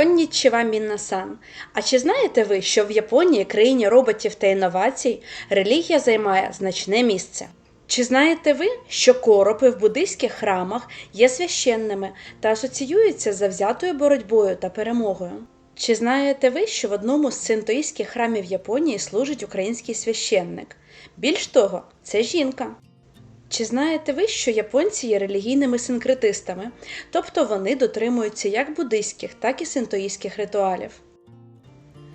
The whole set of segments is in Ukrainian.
Конніччіва Міннасан. А чи знаєте ви, що в Японії, країні роботів та інновацій, релігія займає значне місце? Чи знаєте ви, що коропи в буддийських храмах є священними та асоціюються з завзятою боротьбою та перемогою? Чи знаєте ви, що в одному з синтоїстських храмів Японії служить український священник? Більш того, це жінка. Чи знаєте ви, що японці є релігійними синкретистами, тобто вони дотримуються як буддийських, так і синтоїстських ритуалів?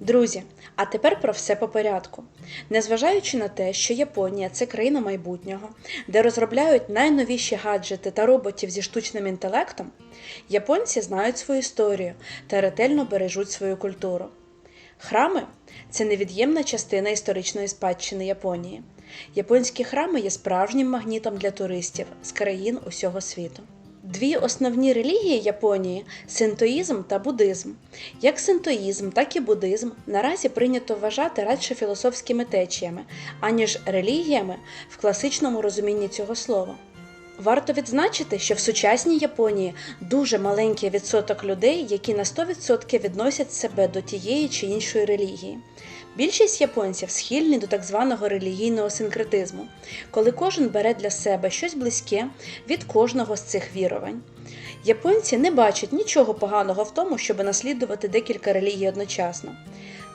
Друзі, а тепер про все по порядку. Незважаючи на те, що Японія це країна майбутнього, де розробляють найновіші гаджети та роботів зі штучним інтелектом, японці знають свою історію та ретельно бережуть свою культуру. Храми це невід'ємна частина історичної спадщини Японії. Японські храми є справжнім магнітом для туристів з країн усього світу. Дві основні релігії Японії синтоїзм та буддизм. Як синтоїзм, так і буддизм наразі прийнято вважати радше філософськими течіями, аніж релігіями в класичному розумінні цього слова. Варто відзначити, що в сучасній Японії дуже маленький відсоток людей, які на 100% відносять себе до тієї чи іншої релігії. Більшість японців схильні до так званого релігійного синкретизму, коли кожен бере для себе щось близьке від кожного з цих вірувань. Японці не бачать нічого поганого в тому, щоб наслідувати декілька релігій одночасно.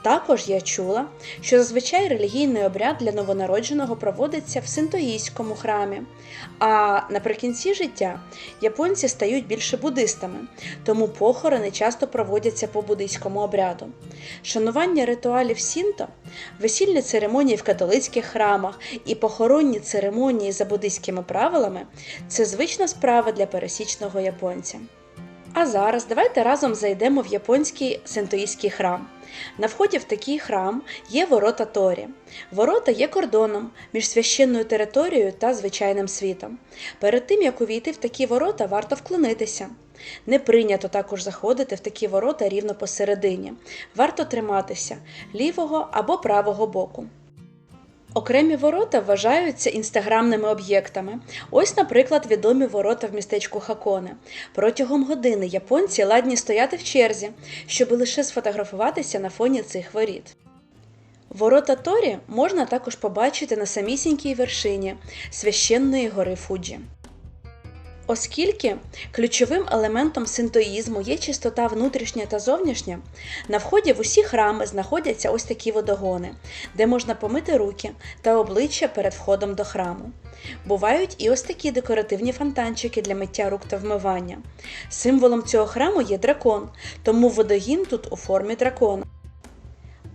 Також я чула, що зазвичай релігійний обряд для новонародженого проводиться в синтоїстському храмі, а наприкінці життя японці стають більше буддистами, тому похорони часто проводяться по буддийському обряду. Шанування ритуалів сінто, весільні церемонії в католицьких храмах і похоронні церемонії за буддийськими правилами це звична справа для пересічного японця. А зараз давайте разом зайдемо в японський синтоїстський храм. На вході в такий храм є ворота Торі. Ворота є кордоном між священною територією та звичайним світом. Перед тим як увійти в такі ворота, варто вклонитися. Не прийнято також заходити в такі ворота рівно посередині. Варто триматися лівого або правого боку. Окремі ворота вважаються інстаграмними об'єктами. Ось, наприклад, відомі ворота в містечку Хаконе. Протягом години японці ладні стояти в черзі, щоб лише сфотографуватися на фоні цих воріт. Ворота Торі можна також побачити на самісінькій вершині священної гори Фуджі. Оскільки ключовим елементом синтоїзму є чистота внутрішня та зовнішня, на вході в усі храми знаходяться ось такі водогони, де можна помити руки та обличчя перед входом до храму. Бувають і ось такі декоративні фонтанчики для миття рук та вмивання. Символом цього храму є дракон, тому водогін тут у формі дракона.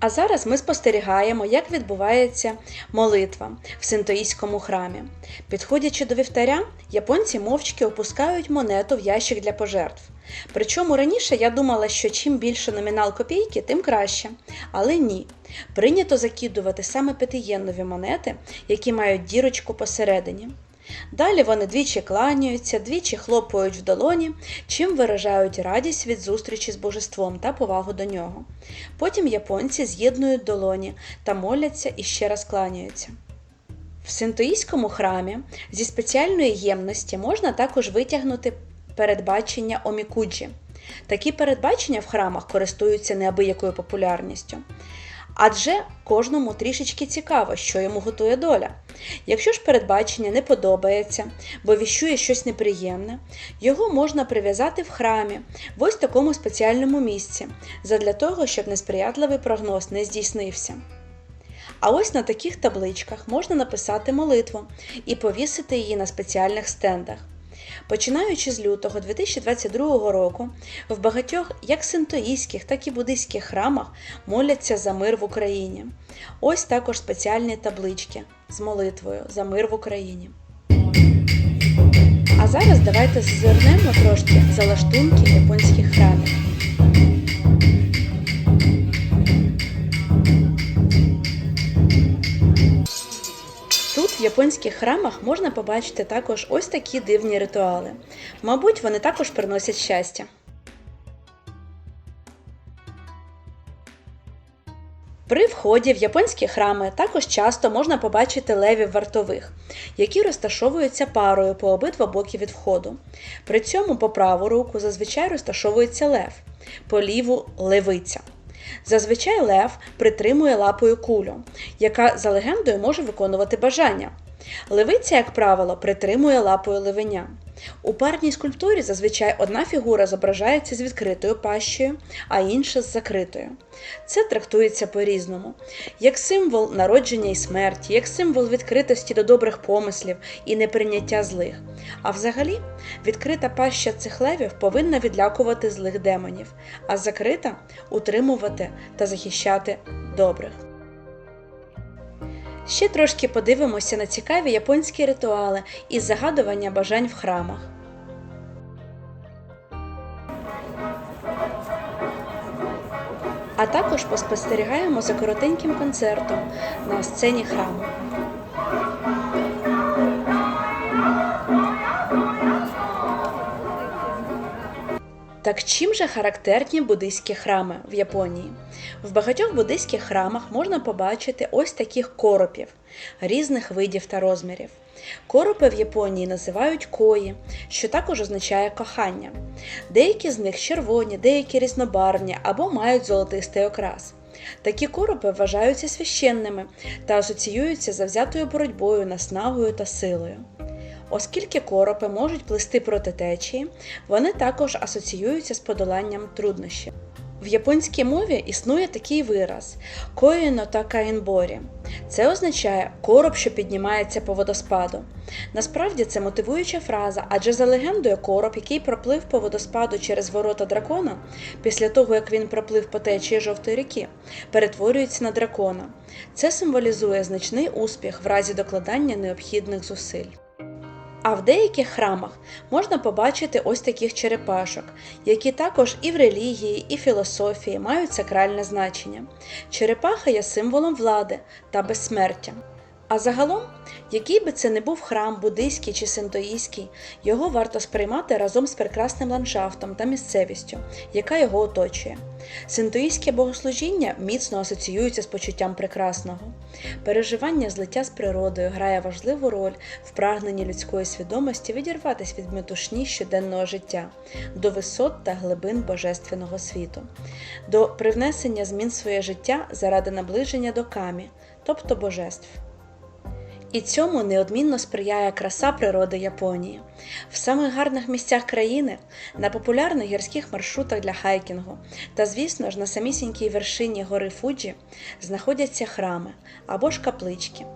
А зараз ми спостерігаємо, як відбувається молитва в синтоїстському храмі. Підходячи до вівтаря, японці мовчки опускають монету в ящик для пожертв. Причому раніше я думала, що чим більше номінал копійки, тим краще. Але ні. Прийнято закидувати саме п'ятиєннові монети, які мають дірочку посередині. Далі вони двічі кланяються, двічі хлопають в долоні, чим виражають радість від зустрічі з божеством та повагу до нього. Потім японці з'єднують долоні та моляться і ще раз кланяються. В синтоїстському храмі зі спеціальної ємності можна також витягнути передбачення омікуджі. Такі передбачення в храмах користуються неабиякою популярністю. Адже кожному трішечки цікаво, що йому готує доля. Якщо ж передбачення не подобається, бо віщує щось неприємне, його можна прив'язати в храмі в ось такому спеціальному місці, задля того, щоб несприятливий прогноз не здійснився. А ось на таких табличках можна написати молитву і повісити її на спеціальних стендах. Починаючи з лютого 2022 року, в багатьох як синтоїстських, так і буддийських храмах моляться за мир в Україні. Ось також спеціальні таблички з молитвою за мир в Україні. А зараз давайте зазирнемо трошки за лаштунки японських храмів. Японських храмах, можна побачити також ось такі дивні ритуали. Мабуть, вони також приносять щастя. При вході в японські храми також часто можна побачити левів вартових, які розташовуються парою по обидва боки від входу. При цьому по праву руку зазвичай розташовується лев. по ліву левиця. Зазвичай лев притримує лапою кулю, яка за легендою може виконувати бажання. Левиця, як правило, притримує лапою левеня. У парній скульптурі зазвичай одна фігура зображається з відкритою пащею, а інша з закритою. Це трактується по-різному, як символ народження і смерті, як символ відкритості до добрих помислів і неприйняття злих. А взагалі, відкрита паща цих левів повинна відлякувати злих демонів, а закрита утримувати та захищати добрих. Ще трошки подивимося на цікаві японські ритуали і загадування бажань в храмах. А також поспостерігаємо за коротеньким концертом на сцені храму. Так чим же характерні буддийські храми в Японії? В багатьох буддийських храмах можна побачити ось таких коропів різних видів та розмірів. Коропи в Японії називають кої, що також означає кохання. Деякі з них червоні, деякі різнобарвні або мають золотистий окрас. Такі коропи вважаються священними та асоціюються завзятою боротьбою, наснагою та силою. Оскільки коропи можуть плисти проти течії, вони також асоціюються з подоланням труднощів. В японській мові існує такий вираз коїно та каїнборі. Це означає короб, що піднімається по водоспаду. Насправді це мотивуюча фраза, адже за легендою короб, який проплив по водоспаду через ворота дракона, після того як він проплив по течії жовтої ріки, перетворюється на дракона. Це символізує значний успіх в разі докладання необхідних зусиль. А в деяких храмах можна побачити ось таких черепашок, які також і в релігії, і філософії мають сакральне значення. Черепаха є символом влади та безсмертя. А загалом, який би це не був храм, буддийський чи синтоїстський, його варто сприймати разом з прекрасним ландшафтом та місцевістю, яка його оточує. Синтоїстське богослужіння міцно асоціюється з почуттям прекрасного. Переживання злиття з природою грає важливу роль в прагненні людської свідомості відірватися від метушні щоденного життя до висот та глибин божественного світу, до привнесення змін своє життя заради наближення до камі, тобто божеств. І цьому неодмінно сприяє краса природи Японії. В самих гарних місцях країни, на популярних гірських маршрутах для хайкінгу та, звісно ж, на самісінькій вершині гори Фуджі знаходяться храми або ж каплички.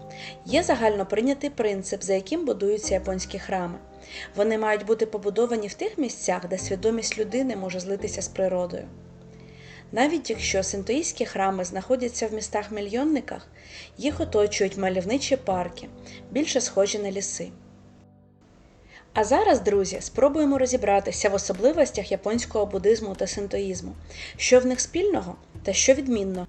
Є загально прийнятий принцип, за яким будуються японські храми. Вони мають бути побудовані в тих місцях, де свідомість людини може злитися з природою. Навіть якщо синтоїстські храми знаходяться в містах-мільйонниках, їх оточують мальовничі парки, більше схожі на ліси. А зараз, друзі, спробуємо розібратися в особливостях японського буддизму та синтоїзму, що в них спільного та що відмінно.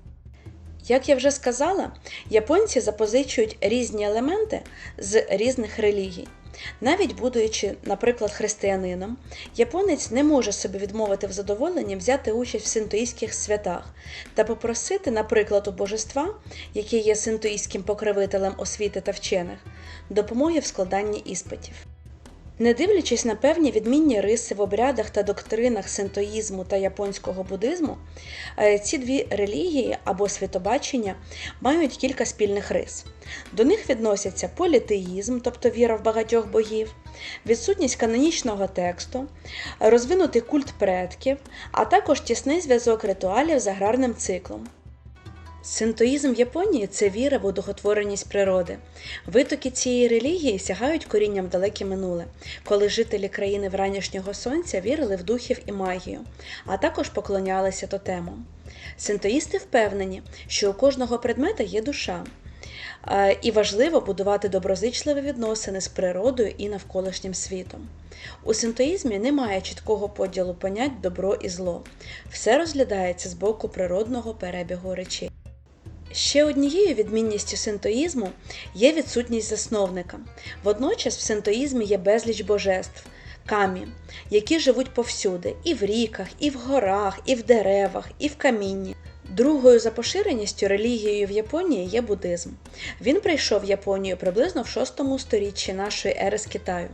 Як я вже сказала, японці запозичують різні елементи з різних релігій. Навіть будучи, наприклад, християнином, японець не може собі відмовити в задоволенні взяти участь в синтоїстських святах та попросити, наприклад, у божества, яке є синтоїстським покровителем освіти та вчених, допомоги в складанні іспитів. Не дивлячись на певні відмінні риси в обрядах та доктринах синтоїзму та японського буддизму, е, ці дві релігії або світобачення мають кілька спільних рис. До них відносяться політеїзм, тобто віра в багатьох богів, відсутність канонічного тексту, розвинутий культ предків, а також тісний зв'язок ритуалів з аграрним циклом. Синтоїзм Японії це віра в одухотвореність природи. Витоки цієї релігії сягають корінням далеке минуле, коли жителі країни вранішнього сонця вірили в духів і магію, а також поклонялися тотемам. Синтоїсти впевнені, що у кожного предмета є душа, і важливо будувати доброзичливі відносини з природою і навколишнім світом. У синтоїзмі немає чіткого поділу понять добро і зло. Все розглядається з боку природного перебігу речей. Ще однією відмінністю синтоїзму є відсутність засновника. Водночас в синтоїзмі є безліч божеств, камі, які живуть повсюди, і в ріках, і в горах, і в деревах, і в камінні. Другою за поширеністю релігією в Японії є буддизм. Він прийшов в Японію приблизно в 6 сторіччі нашої ери з Китаю.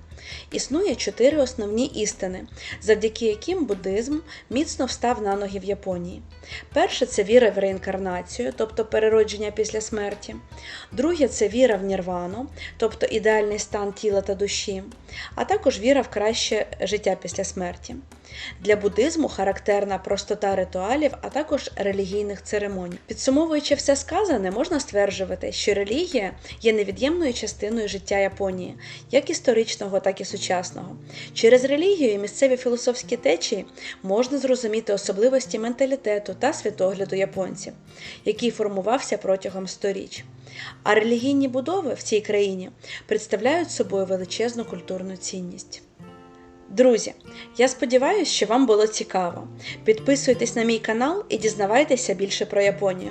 Існує чотири основні істини, завдяки яким буддизм міцно встав на ноги в Японії. Перше це віра в реінкарнацію, тобто переродження після смерті. Друге це віра в нірвану, тобто ідеальний стан тіла та душі, а також віра в краще життя після смерті. Для буддизму характерна простота ритуалів, а також релігійних церемоній. Підсумовуючи все сказане, можна стверджувати, що релігія є невід'ємною частиною життя Японії, як історичного, так і сучасного. Через релігію і місцеві філософські течії можна зрозуміти особливості менталітету та світогляду японців, який формувався протягом сторіч. А релігійні будови в цій країні представляють собою величезну культурну цінність. Друзі, я сподіваюся, що вам було цікаво. Підписуйтесь на мій канал і дізнавайтеся більше про Японію.